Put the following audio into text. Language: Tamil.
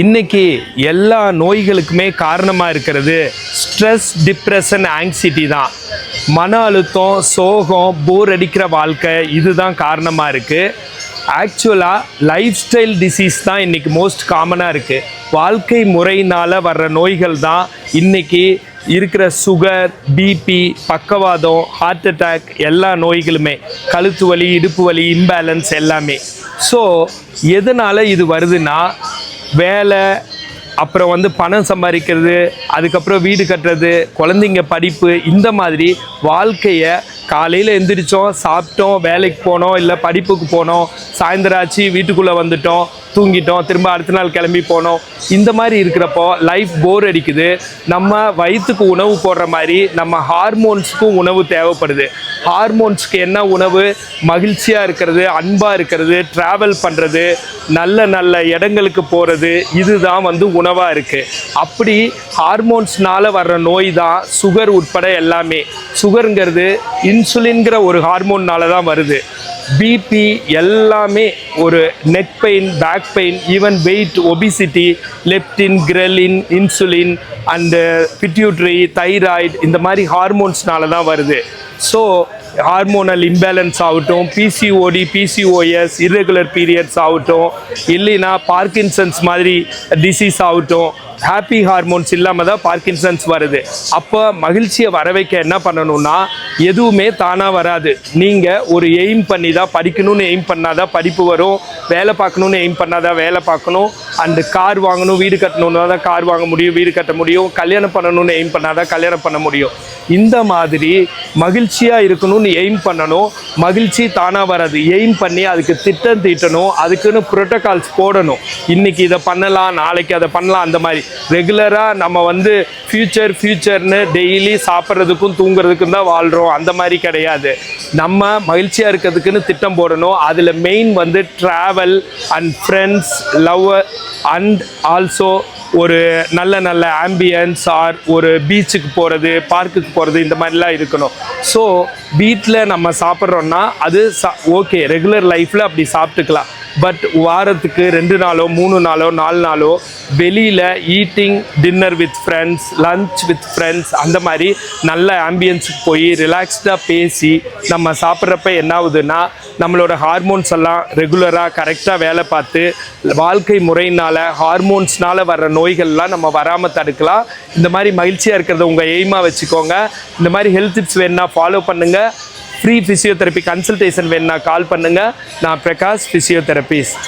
இன்னைக்கு எல்லா நோய்களுக்குமே காரணமாக இருக்கிறது ஸ்ட்ரெஸ் டிப்ரெஷன் ஆங்ஸிட்டி தான். மன அழுத்தம் சோகம் போர் அடிக்கிற வாழ்க்கை இதுதான் காரணமாக இருக்குது ஆக்சுவலாக லைஃப் ஸ்டைல் டிசீஸ் தான் இன்றைக்கி மோஸ்ட் காமனாக இருக்குது வாழ்க்கை முறையினால் வர்ற நோய்கள் தான் இன்றைக்கி இருக்கிற சுகர் பிபி பக்கவாதம் ஹார்ட் அட்டாக் எல்லா நோய்களுமே. கழுத்து வலி இடுப்பு வலி இம்பேலன்ஸ் எல்லாமே. ஸோ எதனால் இது வருதுன்னா வேலை அப்புறம் வந்து பணம் சம்பாதிக்கிறது அதுக்கப்புறம் வீடு கட்டுறது குழந்தைங்க படிப்பு இந்த மாதிரி வாழ்க்கையை காலையில் எந்திரிச்சோம் சாப்பிட்டோம் வேலைக்கு போனோம் இல்லை படிப்புக்கு போனோம் சாயந்தரம் ஆச்சு வீட்டுக்குள்ளே வந்துட்டோம் தூங்கிட்டோம் திரும்ப அடுத்த நாள் கிளம்பி போனோம். இந்த மாதிரி இருக்கிறப்போ லைஃப் போர் அடிக்குது. நம்ம வயிற்றுக்கு உணவு போடுற மாதிரி நம்ம ஹார்மோன்ஸுக்கும் உணவு தேவைப்படுது. ஹார்மோன்ஸ்க்கு என்ன உணவு? மகிழ்ச்சியாக இருக்கிறது அன்பாக இருக்கிறது ட்ராவல் பண்ணுறது நல்ல நல்ல இடங்களுக்கு போகிறது இதுதான் வந்து உணவாக இருக்குது அப்படி ஹார்மோன்ஸ்னால் வர்ற நோய் தான் சுகர் உட்பட எல்லாமே. சுகருங்கிறது இன்சுலின்கிற ஒரு ஹார்மோன்னால தான் வருது. பிபி எல்லாமே ஒரு neck pain back pain even weight obesity leptin ghrelin insulin and pituitary thyroid இந்த மாதிரி ஹார்மோன்ஸ்னால தான் வருது. ஸோ ஹார்மோனல் இம்பேலன்ஸ் ஆகட்டும் பிசிஓடி பிசிஓஎஸ் இர்ரெகுலர் பீரியட்ஸ் ஆகட்டும் இல்லைன்னா பார்க்கின்சன்ஸ் மாதிரி டிசீஸ் ஆகட்டும் ஹாப்பி ஹார்மோன்ஸ் இல்லாமல் தான் பார்க்கின்சன்ஸ் வருது. அப்போ மகிழ்ச்சியை வர வைக்க என்ன பண்ணணும்னா எதுவுமே தானாக வராது. நீங்கள் ஒரு எய்ம் பண்ணி தான் படிக்கணும்னு எய்ம் பண்ணாதான் படிப்பு வரும். வேலை பார்க்கணுன்னு எய்ம் பண்ணாதான் வேலை பார்க்கணும். அண்டு கார் வாங்கணும் வீடு கட்டணுன்னா தான் கார் வாங்க முடியும் வீடு கட்ட முடியும். கல்யாணம் பண்ணணும்னு எய்ம் பண்ணாதான் கல்யாணம் பண்ண முடியும். இந்த மாதிரி மகிழ்ச்சியாக இருக்கணும்னு எய்ம் பண்ணணும். மகிழ்ச்சி தானாக வராது. எய்ம் பண்ணி அதுக்கு திட்டம் தீட்டணும். அதுக்குன்னு ப்ரோட்டோகால்ஸ் போடணும். இன்னைக்கு இதை பண்ணலாம் நாளைக்கு அதை பண்ணலாம் அந்த மாதிரி. ரெகுலராக நம்ம வந்து ஃப்யூச்சர் ஃப்யூச்சர்னு டெய்லி சாப்பிட்றதுக்கும் தூங்குறதுக்கும் தான் வாழ்கிறோம் அந்த மாதிரி கிடையாது. நம்ம மகிழ்ச்சியாக இருக்கிறதுக்குன்னு திட்டம் போடணும். அதில் மெயின் வந்து travel and friends love and also ஒரு நல்ல நல்ல ஆம்பியன்ஸ் ஆர் ஒரு பீச்சுக்கு போகிறது பார்க்குக்கு போகிறது இந்த மாதிரிலாம் இருக்கணும். ஸோ வீட்டில் நம்ம சாப்பிட்றோன்னா அது ஓகே ரெகுலர் லைஃப்பில் அப்படி சாப்பிட்டுக்கலாம். பட் வாரத்துக்கு ரெண்டு நாளோ மூணு நாளோ நாலு நாளோ வெளியில் eating dinner with friends lunch with friends அந்த மாதிரி நல்ல ஆம்பியன்ஸுக்கு போய் ரிலாக்ஸ்டாக பேசி நம்ம சாப்பிட்றப்ப என்ன ஆகுதுன்னா நம்மளோட ஹார்மோன்ஸ் எல்லாம் ரெகுலராக கரெக்டாக வேலை பார்த்து வாழ்க்கை முறையினால் ஹார்மோன்ஸ்னால் வர்ற நோய்கள்லாம் நம்ம வராமல் தடுக்கலாம். இந்த மாதிரி மகிழ்ச்சியாக இருக்கிறத உங்கள் எய்மாக வச்சுக்கோங்க. இந்த மாதிரி ஹெல்த் டிப்ஸ் வேணுன்னா ஃபாலோ பண்ணுங்கள் ஃப்ரீ ஃபிசியோதெரப்பி கன்சல்டேஷன் வேணுன்னா கால் பண்ணுங்கள் நான் பிரகாஷ் ஃபிசியோதெரபிஸ்ட்